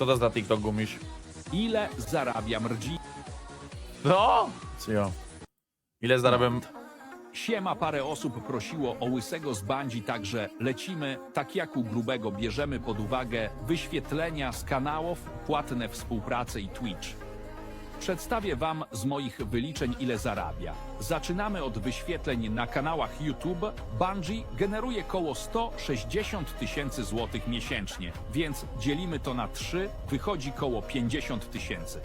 Co to za TikTok gumiś? Ile zarabiam rdzi? No? Co ja? Ile zarabiam? Siema, parę osób prosiło o łysego z bandzi, także lecimy. Tak jak u grubego bierzemy pod uwagę wyświetlenia z kanałów, płatne współprace i Twitch. Przedstawię Wam z moich wyliczeń, ile zarabia. Zaczynamy od wyświetleń na kanałach YouTube. Bungie generuje koło 160 tysięcy złotych miesięcznie, więc dzielimy to na 3, wychodzi koło 50 tysięcy.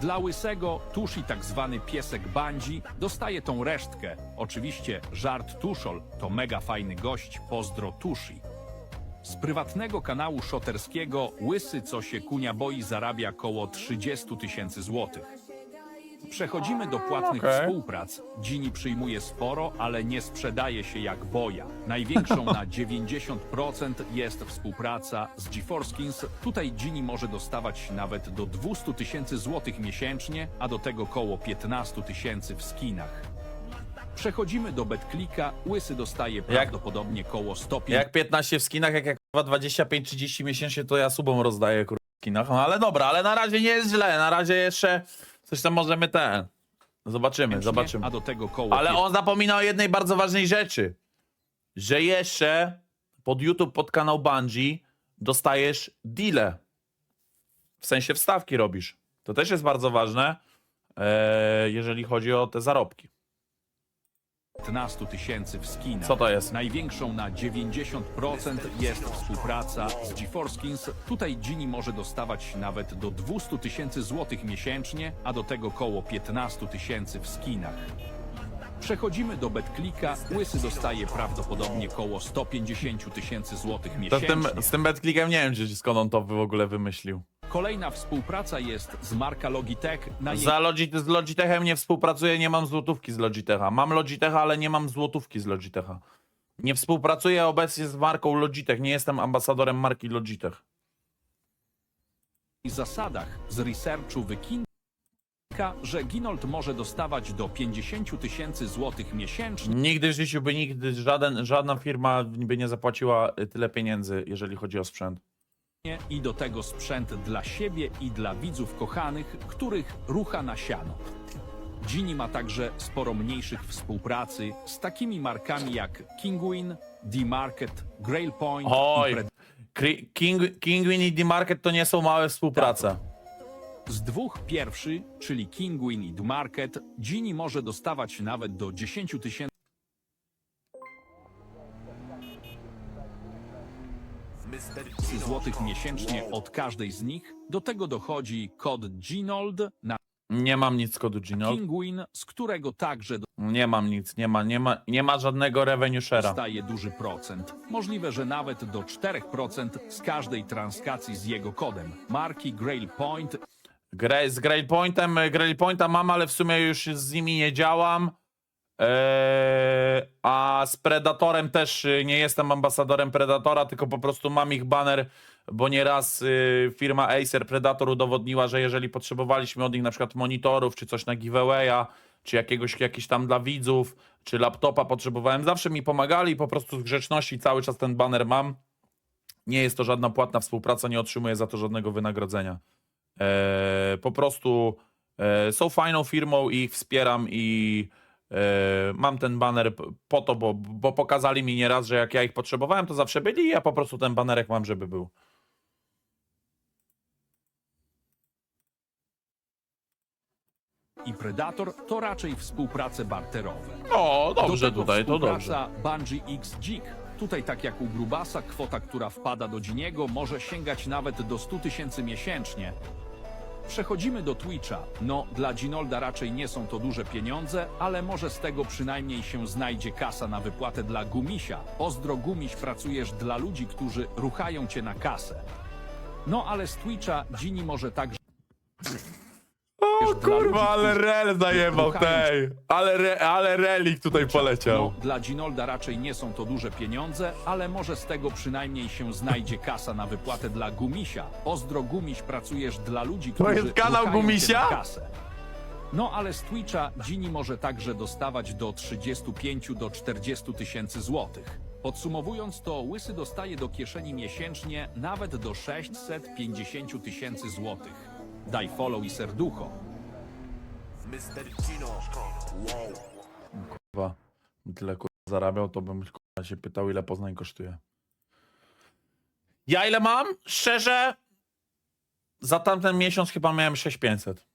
Dla łysego tusz i tak zwany piesek Bandzi dostaje tą resztkę. Oczywiście żart Tuszol to mega fajny gość, pozdro Tushi. Z prywatnego kanału szoterskiego Łysy co się kunia boi zarabia koło 30 tysięcy złotych. Przechodzimy do płatnych Okej. współprac. Gini przyjmuje sporo, ale nie sprzedaje się jak boja. Największą na 90% jest współpraca z GeForce Skins. Tutaj Gini może dostawać nawet do 200 tysięcy złotych miesięcznie, a do tego koło 15 tysięcy w skinach. Przechodzimy do BetClicka. Łysy dostaje prawdopodobnie koło 150 Jak 15 w skinach, jak jak 25-30 miesięcznie, to ja subom rozdaję kur... w skinach. No ale dobra, ale na razie nie jest źle. Na razie jeszcze coś tam możemy ten. Zobaczymy, zobaczymy. a do tego koło Ale on zapomina o jednej bardzo ważnej rzeczy. Że jeszcze pod YouTube, pod kanał Bungie dostajesz deale. W sensie wstawki robisz. To też jest bardzo ważne, e, jeżeli chodzi o te zarobki. 15 tysięcy w skinach. Co to jest? Największą na 90% jest współpraca z GeForce Skins. Tutaj Gini może dostawać nawet do 200 tysięcy złotych miesięcznie, a do tego koło 15 tysięcy w skinach. Przechodzimy do BetClicka. Łysy dostaje prawdopodobnie koło 150 tysięcy złotych To z miesięcznie. tym, z tym betclickiem nie wiem, czy skąd on to w ogóle wymyślił. Kolejna współpraca jest z marka Logitech. Na jej Za Logi z Logitechem nie współpracuję, nie mam złotówki z Logitecha. Mam Logitecha, ale nie mam złotówki z Logitecha. Nie współpracuję obecnie z marką Logitech, nie jestem ambasadorem marki Logitech. zasadach z researchu wynika, że Ginold może dostawać do 50 tysięcy złotych miesięcznie. Nigdy w życiu by nigdy żaden, żadna firma by nie zapłaciła tyle pieniędzy, jeżeli chodzi o sprzęt. I do tego sprzęt dla siebie i dla widzów kochanych, których rucha na siano. Gini ma także sporo mniejszych współpracy z takimi markami jak Kinguin, D-Market, Grail Point Oj, i Pred- King, Kinguin i D-Market to nie są małe współprace. Z dwóch pierwszy, czyli Kinguin i D-Market, Gini może dostawać nawet do 10 tysięcy złotych miesięcznie od każdej z nich. Do tego dochodzi kod Ginold na Nie mam nic z kodu Gino. Kinguin, z którego także Nie mam nic, nie ma, nie ma, nie ma żadnego revenue share'a. dostaje duży procent. Możliwe, że nawet do 4% z każdej transakcji z jego kodem. Marki Grail Point Gra- z Grailpointem, Grailpointa mam, ale w sumie już z nimi nie działam. Eee, a z Predatorem też y, nie jestem ambasadorem Predatora, tylko po prostu mam ich banner, bo nieraz y, firma Acer Predator udowodniła, że jeżeli potrzebowaliśmy od nich na przykład monitorów, czy coś na giveawaya, czy jakiegoś jakiś tam dla widzów, czy laptopa potrzebowałem, zawsze mi pomagali po prostu z grzeczności cały czas ten banner mam. Nie jest to żadna płatna współpraca, nie otrzymuję za to żadnego wynagrodzenia. E, po prostu e, są fajną firmą i ich wspieram i mam ten baner po to, bo, bo pokazali mi nieraz, że jak ja ich potrzebowałem, to zawsze byli i ja po prostu ten banerek mam, żeby był. i Predator to raczej współprace barterowe. No, dobrze Do tutaj, to dobrze. Bungie X Jig. Tutaj tak jak u Grubasa, kwota, która wpada do Giniego może sięgać nawet do 100 tysięcy miesięcznie. Przechodzimy do Twitcha. No, dla Ginolda raczej nie są to duże pieniądze, ale może z tego przynajmniej się znajdzie kasa na wypłatę dla Gumisia. Pozdro Gumiś, pracujesz dla ludzi, którzy ruchają cię na kasę. No, ale z Twitcha Gini może także O kurwa, ale rel zajebał tej. Ale, re, ale relik tutaj poleciał. No, dla Ginolda raczej nie są to duże pieniądze, ale może z tego przynajmniej się znajdzie kasa na wypłatę dla Gumisia. Pozdro Gumiś, pracujesz dla ludzi, którzy jest kanał cię Gumisia? na kasę. No ale z Twitcha Gini może także dostawać do 35 do 40 tysięcy złotych. Podsumowując to, Łysy dostaje do kieszeni miesięcznie nawet do 650 tysięcy złotych. Daj follow i serducho. Kurwa, tyle kurwa zarabiał, to bym kurwa się pytał, ile Poznań kosztuje. Ja ile mam? Szczerze, za tamten miesiąc chyba miałem 6500.